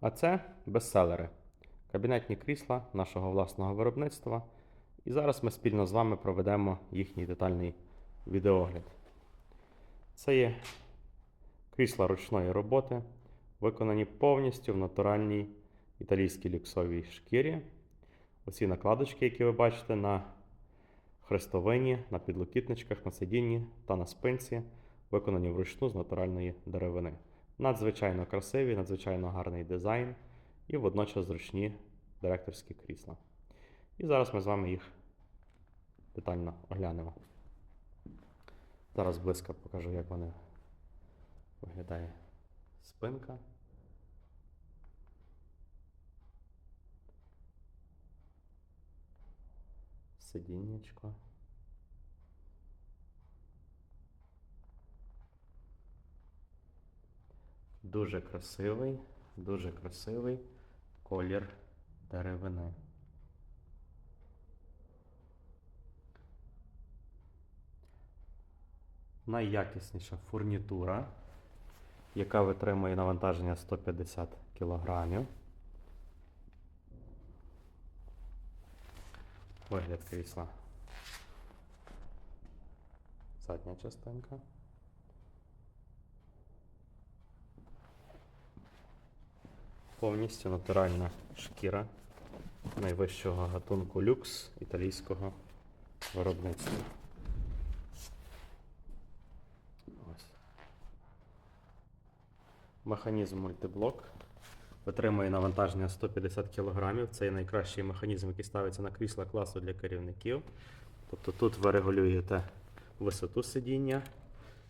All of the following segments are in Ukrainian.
А це бестселери. Кабінетні крісла нашого власного виробництва. І зараз ми спільно з вами проведемо їхній детальний відеогляд. Це є крісла ручної роботи, виконані повністю в натуральній італійській люксовій шкірі. Оці накладочки, які ви бачите на хрестовині, на підлокітничках, на сидінні та на спинці, виконані вручну з натуральної деревини. Надзвичайно красиві, надзвичайно гарний дизайн і водночас зручні директорські крісла. І зараз ми з вами їх детально оглянемо. Зараз близько покажу, як вони виглядає спинка. Сидіннячко. Дуже красивий, дуже красивий колір деревини. Найякісніша фурнітура, яка витримує навантаження 150 кг. Вигляд крісла. Задня частинка. Повністю натуральна шкіра найвищого гатунку люкс італійського виробництва. Механізм мультиблок витримує навантаження 150 кг. Це є найкращий механізм, який ставиться на крісла класу для керівників. Тобто тут ви регулюєте висоту сидіння,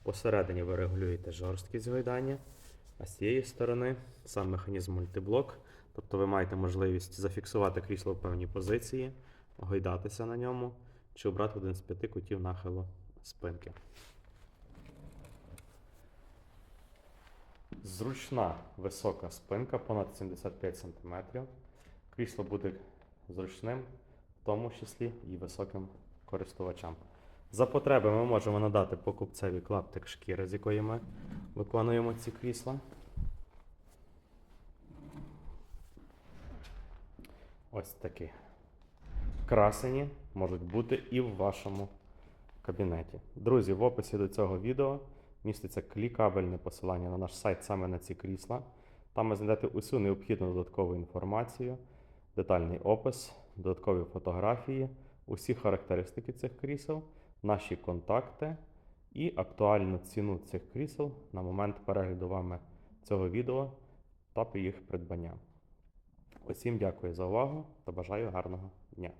посередині ви регулюєте жорсткість гойдання, а з цієї сторони сам механізм мультиблок. Тобто ви маєте можливість зафіксувати крісло в певній позиції, гойдатися на ньому чи обрати один з п'яти кутів нахилу спинки. Зручна висока спинка, понад 75 см. Крісло буде зручним, в тому числі і високим користувачам. За потреби ми можемо надати покупцеві клаптик шкіри, з якої ми виконуємо ці крісла. Ось такі красені можуть бути і в вашому кабінеті. Друзі, в описі до цього відео міститься клікабельне посилання на наш сайт саме на ці крісла. Там ви знайдете усю необхідну додаткову інформацію, детальний опис, додаткові фотографії, усі характеристики цих крісел, наші контакти і актуальну ціну цих крісел на момент перегляду вами цього відео та їх придбання. Усім дякую за увагу та бажаю гарного дня.